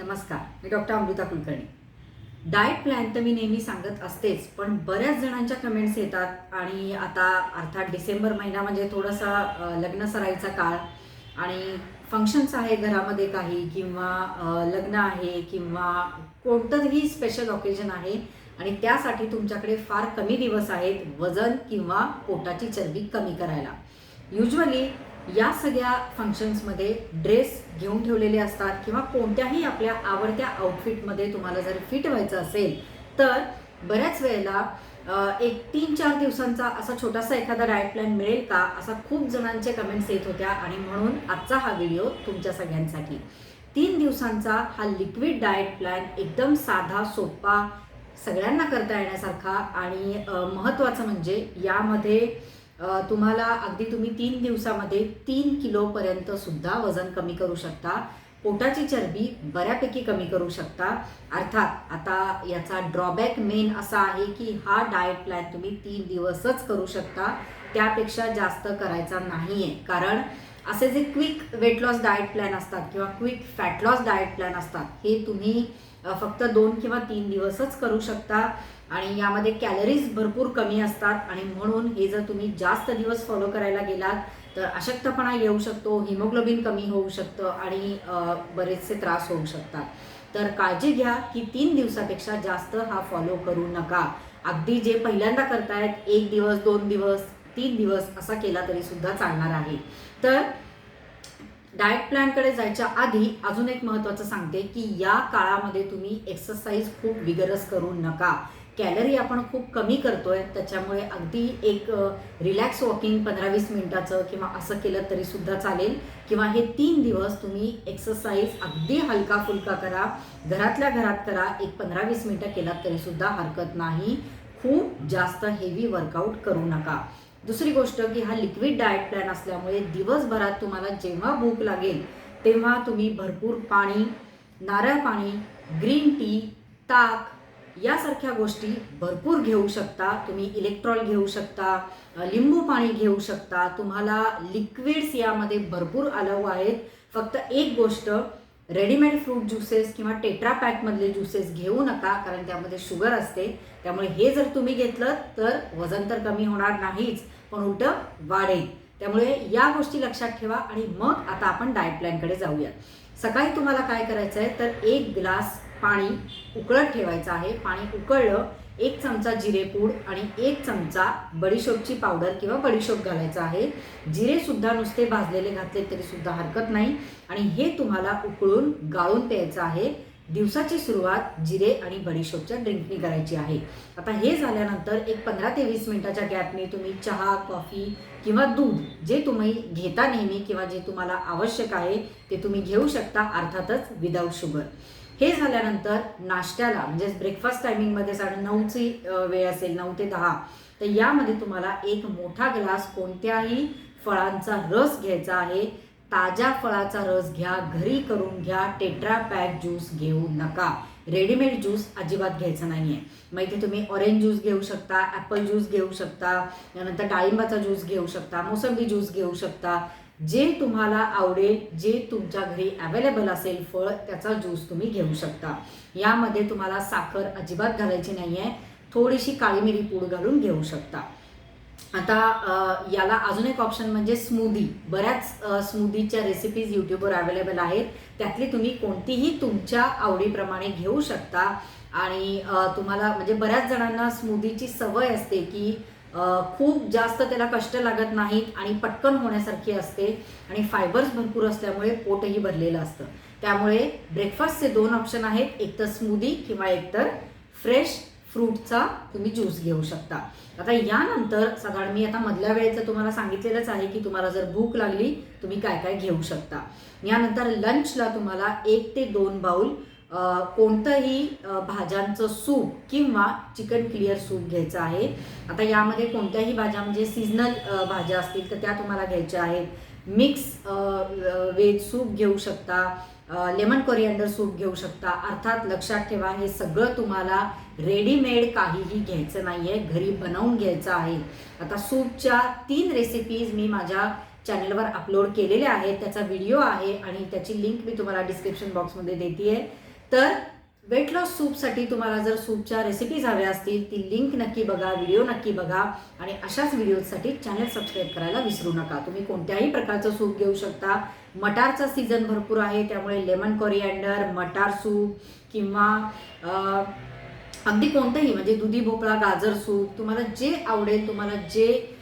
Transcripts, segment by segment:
नमस्कार मी doctor Amruta Kulkarni. Diet plan तर मी नेहमी सांगत असतेच पण बऱ्याच जणांच्या कमेंट्स येतात आणि आता अर्थात डिसेंबर महिना म्हणजे थोडासा लग्न सराईचा काळ आणि फंक्शन्स आहे घरामध्ये काही किंवा लग्न आहे किंवा कोणतंही स्पेशल ऑकेजन आहे आणि त्यासाठी तुमच्याकडे फार कमी दिवस आहेत वजन किंवा पोटाची चरबी कमी करायला. युजली या सगळ्या फंक्शन्समध्ये ड्रेस घेऊन ठेवलेले असतात किंवा कोणत्याही आपल्या आवडत्या आउटफिटमध्ये तुम्हाला जर फिट व्हायचं असेल तर बऱ्याच वेळेला एक तीन चार दिवसांचा असा छोटासा एखादा डायट प्लॅन मिळेल का? असा खूप जणांचे कमेंट्स येत होत्या आणि म्हणून आजचा हा व्हिडिओ तुमच्या सगळ्यांसाठी. तीन दिवसांचा हा लिक्विड डाएट प्लॅन एकदम साधा सोपा सगळ्यांना करता येण्यासारखा आणि महत्त्वाचं म्हणजे यामध्ये तुम्हाला अगदी तुम्ही तीन दिवसामध्ये तीन किलोपर्यंत सुद्धा वजन कमी करू शकता. पोटाची चरबी बऱ्यापैकी कमी करू शकता. अर्थात आता याचा ड्रॉबॅक मेन असा आहे की हा डाएट प्लॅन तुम्ही तीन दिवसच करू शकता. त्यापेक्षा जास्त करायचा नाही आहे कारण असे जे quick weight loss diet plan असतात किंवा quick fat loss diet plan असतात हे तुम्ही फक्त दोन किंवा तीन दिवसच करू शकता. आणि यामध्ये कॅलरीज भरपूर कमी असतात आणि म्हणून हे जर तुम्ही जास्त दिवस फॉलो करायला गेलात तर अशक्तपणा येऊ शकतो हिमोग्लोबिन कमी होऊ शकतं आणि बरेचसे त्रास होऊ शकतात. तर काळजी घ्या की तीन दिवसापेक्षा जास्त हा फॉलो करू नका. अगदी जे पहिल्यांदा करतायत एक दिवस दोन दिवस तीन दिवस असा केला तरी सुद्धा चालणार आहे. तर डाएट प्लॅनकडे जायच्या आधी अजून एक महत्त्वाचं सांगते की या काळामध्ये तुम्ही एक्सरसाइज खूप विगरस करू नका. कॅलरी आपण खूप कमी करतोय त्याच्यामुळे अगदी एक रिलॅक्स वॉकिंग पंधरा वीस मिनिटाचं किंवा असं केलं तरी सुद्धा चालेल. किंवा हे तीन दिवस तुम्ही एक्सरसाइज अगदी हलका फुलका करा घरातल्या घरात करा एक पंधरा वीस मिनिटं केलात तरी सुद्धा हरकत नाही. खूप जास्त हेवी वर्कआउट करू नका. दुसरी गोष्ट की हा लिक्विड डाएट प्लॅन असल्यामुळे दिवसभरात तुम्हाला जेव्हा भूक लागेल तेव्हा तुम्ही भरपूर पाणी नारळ पाणी ग्रीन टी ताक यासारख्या गोष्टी भरपूर घेऊ शकता. तुम्ही इलेक्ट्रॉल घेऊ शकता लिंबू पाणी घेऊ शकता. तुम्हाला लिक्विड्स यामध्ये भरपूर अलाव आहेत. फक्त एक गोष्ट रेडीमेड फ्रूट ज्युसेस किंवा टेट्रा पॅकमधले ज्युसेस घेऊ नका कारण त्यामध्ये शुगर असते. त्यामुळे हे जर तुम्ही घेतलं तर वजन तर कमी होणार नाहीच पण उलटं वाढेल. त्यामुळे या गोष्टी लक्षात ठेवा आणि मग आता आपण डाएट प्लॅनकडे जाऊया. सकाळी तुम्हाला काय करायचं आहे तर एक ग्लास पाणी उकळत ठेवायचं आहे. पाणी उकळलं एक चमचा जिरेपूड आणि एक चमचा बडीशोपची पावडर किंवा बडीशोप घालायचा आहे. जिरेसुद्धा नुसते भाजलेले घातले तरीसुद्धा हरकत नाही. आणि हे तुम्हाला उकळून गाळून प्यायचं आहे. दिवसाची सुरुवात जिरे आणि बडीशोपच्या ड्रिंकनी करायची आहे. आता हे झाल्यानंतर एक पंधरा ते वीस मिनटाच्या गॅपने तुम्ही चहा कॉफी किंवा दूध जे तुम्ही घेता नेहमी किंवा जे तुम्हाला आवश्यक आहे ते तुम्ही घेऊ शकता अर्थातच विदाऊट शुगर हे झाल्यानंतर नाश्त्याला म्हणजेच ब्रेकफास्ट टायमिंगमध्ये साडे नऊची वेळ असेल नऊ ते दहा तर यामध्ये तुम्हाला एक मोठा ग्लास कोणत्याही फळांचा रस घ्यायचा आहे. ताज्या फळाचा रस घ्या घरी करून घ्या टेट्रा पॅक ज्यूस घेऊ नका. रेडीमेड ज्यूस अजिबात घ्यायचा नाही आहे मग इथे तुम्ही ऑरेंज ज्यूस घेऊ शकता ॲपल ज्यूस घेऊ शकता त्यानंतर डाळिंबाचा ज्यूस घेऊ शकता मोसंबी ज्यूस घेऊ शकता. जे तुम्हाला आवडेल जे तुमच्या घरी अवेलेबल असेल फळ त्याचा ज्यूस तुम्ही घेऊ शकता. यामध्ये तुम्हाला साखर अजिबात घालायची नाही आहे थोडीशी काळी मिरी पूड घालून घेऊ शकता. आता याला अजून एक ऑप्शन म्हणजे स्मूदी बऱ्याच स्मूदीच्या रेसिपीज यूट्यूबवर अवेलेबल आहेत. त्यातली तुम्ही कोणतीही तुमच्या आवडीप्रमाणे घेऊ शकता. आणि तुम्हाला म्हणजे बऱ्याच जणांना स्मूदीची सवय असते की खूप जास्त त्याला कष्ट लागत नाहीत आणि पटकन होण्यासारखी असते आणि फायबर्स भरपूर असल्यामुळे पोटही भरलेलं असतं. त्यामुळे ब्रेकफास्टचे दोन ऑप्शन आहेत एक तर स्मूदी किंवा एकतर फ्रेश फ्रूटचा तुम्ही ज्यूस घेऊ शकता. आता यानंतर साधारण मी आता मधल्या वेळेचं तुम्हाला सांगितलेलंच आहे की तुम्हाला जर भूक लागली तुम्ही काय काय घेऊ शकता. यानंतर लंचला तुम्हाला एक ते दोन बाउल कोणतंही भाज्यांचं सूप किंवा चिकन क्लिअर सूप घ्यायचं आहे. आता यामध्ये कोणत्याही भाज्या म्हणजे सीझनल भाज्या असतील तर त्या तुम्हाला घ्यायच्या आहेत. मिक्स वेज सूप घेऊ शकता लेमन कोरिअंडर सूप घेऊ शकता. अर्थात लक्षात ठेवा हे सगळं तुम्हाला रेडीमेड काहीही घ्यायचं नाही आहे घरी बनवून घ्यायचं आहे. आता सूपच्या तीन रेसिपीज मी माझ्या चॅनलवर अपलोड केलेल्या आहेत. त्याचा व्हिडिओ आहे आणि त्याची लिंक मी तुम्हाला डिस्क्रिप्शन बॉक्समध्ये देते आहे तर वेट लॉस सूपसाठी तुम्हाला जर सूपच्या रेसिपीज हव्या असतील ती लिंक नक्की बघा व्हिडिओ नक्की बघा. आणि अशाच व्हिडिओसाठी चॅनल सबस्क्राईब करायला विसरू नका. तुम्ही कोणत्याही प्रकारचं सूप घेऊ शकता. मटारचा सीझन भरपूर आहे त्यामुळे लेमन कोरिअँडर मटार सूप किंवा अगदी कोणतंही म्हणजे दुधी भोपळा गाजर सूप तुम्हाला जे आवडेल तुम्हाला जे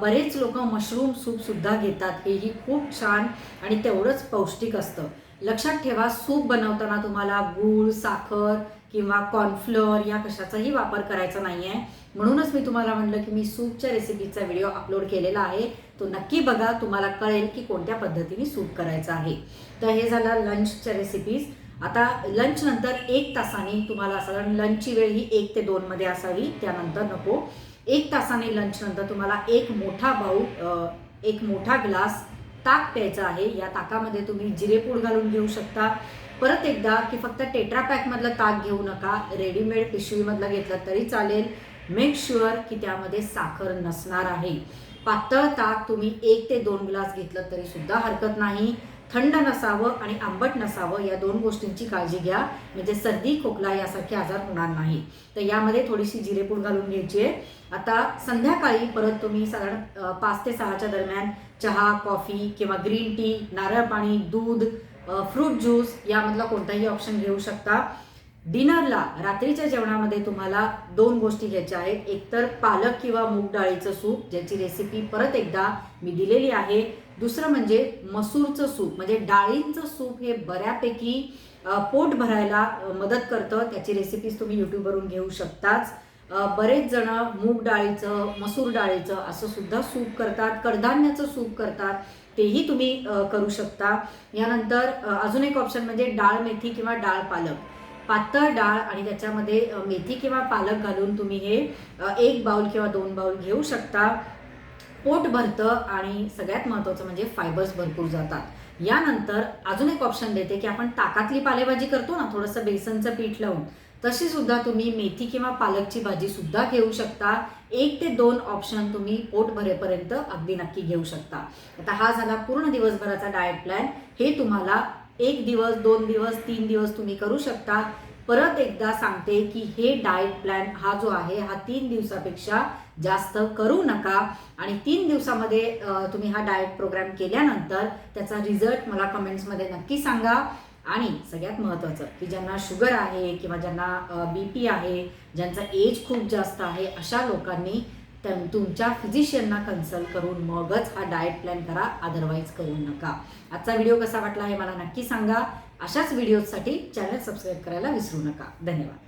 बरेच लोक मशरूम सूपसुद्धा घेतात. हेही खूप छान आणि तेवढंच पौष्टिक असतं. लक्षात ठेवा सूप बनवताना तुम्हाला गूळ साखर किंवा कॉर्नफ्लोअर या कशाचाही वापर करायचा नाही आहे म्हणूनच मी तुम्हाला म्हटलं की मी सूपच्या रेसिपीचा व्हिडिओ अपलोड केलेला आहे. तो नक्की बघा तुम्हाला कळेल की कोणत्या पद्धतीने सूप करायचा आहे. तर हे झालं लंचच्या रेसिपीज आता लंच नंतर एक तासाने तुम्हाला साधारण लंचची वेळ ही एक ते दोनमध्ये असावी त्यानंतर नको. एक तासाने लंच नंतर तुम्हाला एक मोठा बाऊल एक मोठा ग्लास ताक प्यायचा आहे. या ताकामध्ये तुम्ही जिरेपूड घालून घेऊ शकता. परत एकदा की फक्त टेट्रापॅकमधलं ताक घेऊ नका. रेडीमेड पिशवीमधलं घेतलं तरी चालेल. मेक शुअर की त्यामध्ये साखर नसणार आहे. पातळ ताक तुम्ही एक ते दोन ग्लास घेतलं तरी सुद्धा हरकत नाही. थंड नसावं आणि आंबट नसावं या दोन गोष्टींची काळजी घ्या. म्हणजे सर्दी खोकला यासारखे आजार होणार नाही. तर यामध्ये थोडीशी जिरेपूड घालून घ्यायची. आहे आता संध्याकाळी परत तुम्ही साधारण पाच ते सहाच्या दरम्यान चहा कॉफी किंवा ग्रीन टी नारळ पाणी दूध फ्रूट ज्यूस यामधला कोणताही ऑप्शन घेऊ शकता. डिनरला रात्रीच्या जेवणामध्ये तुम्हाला दोन गोष्टी घ्यायच्या आहेत. एकतर पालक किंवा मूग डाळीचं सूप ज्याची रेसिपी परत एकदा मी दिलेली आहे. दुसरं म्हणजे मसूरचं सूप म्हणजे डाळींचं सूप हे बऱ्यापैकी पोट भरायला मदत करतं. त्याची रेसिपीज तुम्ही यूट्यूबवरून घेऊ शकताच. बरेच जण मूग डाळीचं मसूर डाळीचं असं सुद्धा सूप करतात कडधान्याचं सूप करतात. तेही तुम्ही करू शकता. यानंतर अजून एक ऑप्शन म्हणजे डाळ मेथी किंवा डाळ पालक. पातळ डाळ आणि त्याच्यामध्ये मेथी किंवा पालक घालून तुम्ही हे एक बाउल किंवा दोन बाउल घेऊ शकता. पोट भरतं आणि सगळ्यात महत्त्वाचं म्हणजे फायबर्स भरपूर जातात. यानंतर अजून एक ऑप्शन देते की आपण ताकातली पालेभाजी करतो ना थोडंसं बेसनचं पीठ लावून तशी सुद्धा तुम्ही मेथी किंवा पालकची भाजी सुद्धा घेऊ शकता. एक ते दोन ऑप्शन तुम्ही पोट भरेपर्यंत अगदी नक्की घेऊ शकता. आता हा झाला पूर्ण दिवसभराचा डाएट प्लॅन हे तुम्हाला एक दिवस दोन दिवस तीन दिवस तुम्ही करू शकता. परत एकदा सांगते की हे डाएट प्लॅन हा जो आहे हा तीन दिवसापेक्षा जास्त करू नका. आणि तीन दिवसामध्ये तुम्ही हा डाएट प्रोग्राम केल्यानंतर त्याचा रिझल्ट मला कमेंट्समध्ये नक्की सांगा. आणि सगळ्यात महत्त्वाचं की ज्यांना शुगर आहे किंवा ज्यांना बी पी आहे ज्यांचा एज खूप जास्त आहे अशा लोकांनी त्या- तुमच्या फिजिशियनना कन्सल्ट करून मगच हा डाएट प्लॅन करा अदरवाईज करू नका. आजचा व्हिडिओ कसा वाटला हे मला नक्की सांगा. अशाच व्हिडिओसाठी चॅनल सबस्क्राईब करायला विसरू नका. धन्यवाद.